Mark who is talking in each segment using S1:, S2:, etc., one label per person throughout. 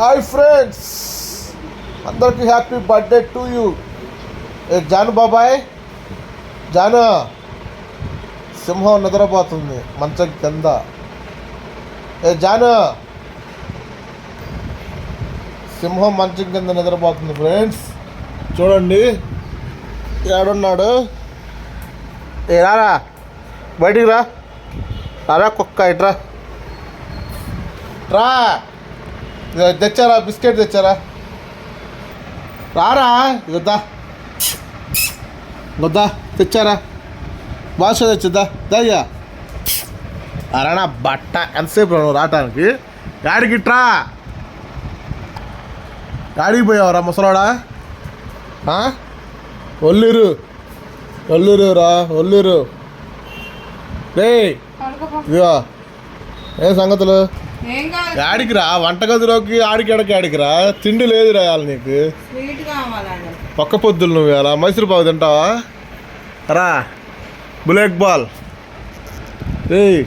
S1: Hi friends అందరికీ happy birthday to you ఏ జాను బాబాయ్? జాను సింహం నిద్రపోతుంది మంచం కింద. ఏ జాను సింహం మంచం కింద నిద్రపోతుంది ఫ్రెండ్స్ చూడండి ఏడున్నాడు. ఏ రారా బయటికి రా. రారా కుక్క ఇట్రా రా. తెచ్చారా? బిస్కెట్ తెచ్చారా? రారా? ఇద్దా వద్దా తెచ్చారా? భాష తెచ్చిద్దా దయ్యా అరేనా బట్ట ఎంతసేపు నువ్వు రావటానికి? గాడికి ట్రా గాడికి పోయావరా ముసలోడా? ఆ? ఒల్లూరు ఒల్లూరు రా ఒల్లూరు రే ఇదిగో. ఏం సంగతులు?
S2: ఏం కావాలి
S1: ఆడికి రా వంటగదిలోకి ఆడికి ఎడకి ఆడికి రా. తిండి లేదు రాయాలి నీకు. పక్క పొద్దులు నువ్వు ఎలా మైసూరు పావు తింటావా? రా. Black ball. ఏయ్.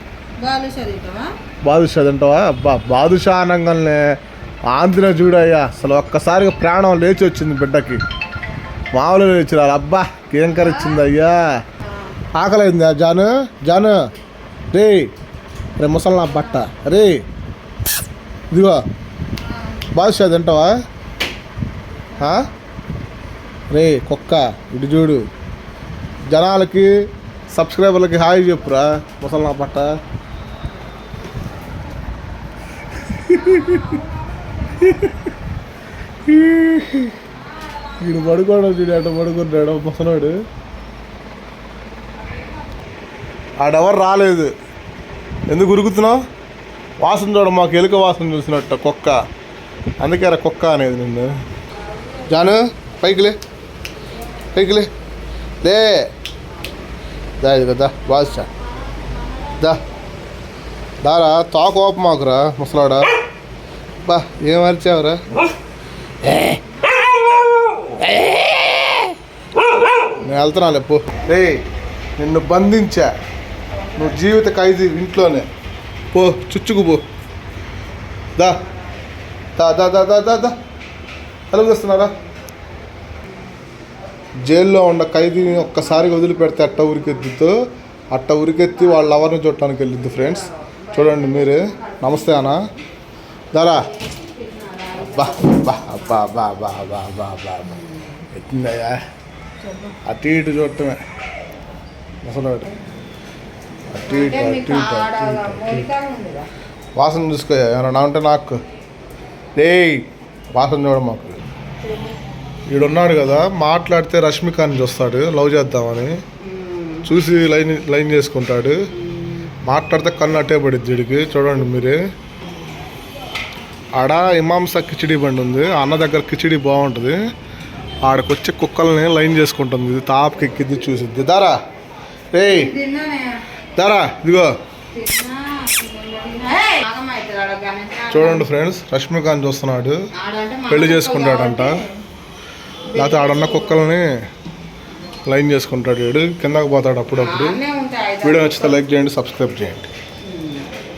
S1: బాదుషా తింటావా? అబ్బా బాదుషా అనగానే. ఆంధ్ర చూడయ్యా అసలు ఒక్కసారిగా ప్రాణం లేచి వచ్చింది బిడ్డకి. మామూలు లేచి రాలి అబ్బా ఏం కరిచింది అయ్యా. ఆకలైందా జాను? జాను. రే రే ముసలి బట్ట. రే ఇదిగో బాదుషా తింటావా? రే కుక్క ఇటు చూడు. జనాలకి సబ్స్క్రైబర్లకి హాయ్ చెప్పురా ముసలి పట్ట. వీడు పడుకోవడం చూడు అటు పడుకున్నాడు ముసలాడు. ఆడెవరు రాలేదు. ఎందుకు ఉరుకుతున్నావు? వాసన చూడ మాకు ఎలుక వాసన చూసినట్టు కుక్క. అందుకే రా కుక్క అనేది నిన్ను. జాను పైకిలే పైకిలే లే. దా ఇది కదా బాదుషా దా. దారా తోక ఓప మాకురా ముసలాడా. బా ఏం అరిచావురా? నేను వెళ్తున్నాను పో. రే నిన్ను బంధించా. నువ్వు జీవిత ఖైదీ ఇంట్లోనే. పో చుచ్చుకు పో. దా. దా దా దా దా దా దా. కలుగుస్తున్నారా జైల్లో ఉన్న ఖైదీని ఒక్కసారి వదిలిపెడితే అట్ట ఉరికెత్తుతో అట్ట ఉరికెత్తి వాళ్ళ ఎవరిని చూడటానికి వెళ్ళింది ఫ్రెండ్స్. చూడండి మీరే. నమస్తే అన్న. దారా. బా బా బా బా బా బా బా బా బా. ఎత్తిందయ్యా అటు ఇటు చూడటమే. అసలు అటు ఇటు అటు ఇటు అటు ఇటు అటు ఇటు. వాసన చూసుకో ఏమన్నా ఉంటే నాకు. డేయ్ వాసన చూడ మాకు. ఈడున్నాడు కదా మాట్లాడితే రష్మికాని చూస్తాడు లవ్ చేద్దామని. చూసి లైన్ లైన్ చేసుకుంటాడు. మాట్లాడితే కన్ను అట్టే పడిద్ది వీడికి చూడండి మీరే. ఆడ ఇమాంసా కిచిడి బండి ఉంది అన్న దగ్గర కిచిడి బాగుంటుంది. ఆడకు వచ్చే కుక్కల్ని లైన్ చేసుకుంటుంది ఇది తాపకి ఎక్కిద్ది చూసిద్ది. దారా.
S2: తిన్నానే.
S1: దారా ఇదిగో. చూడండి ఫ్రెండ్స్ రష్మికాంత్ చూస్తున్నాడు.
S2: పెళ్ళి
S1: చేసుకుంటాడంట. లేకపోతే ఆడన్న కుక్కల్ని లైన్ చేసుకుంటాడు వీడు. కిందకు పోతాడు అప్పుడప్పుడు. వీడియో నచ్చితే లైక్ చేయండి సబ్స్క్రైబ్ చేయండి.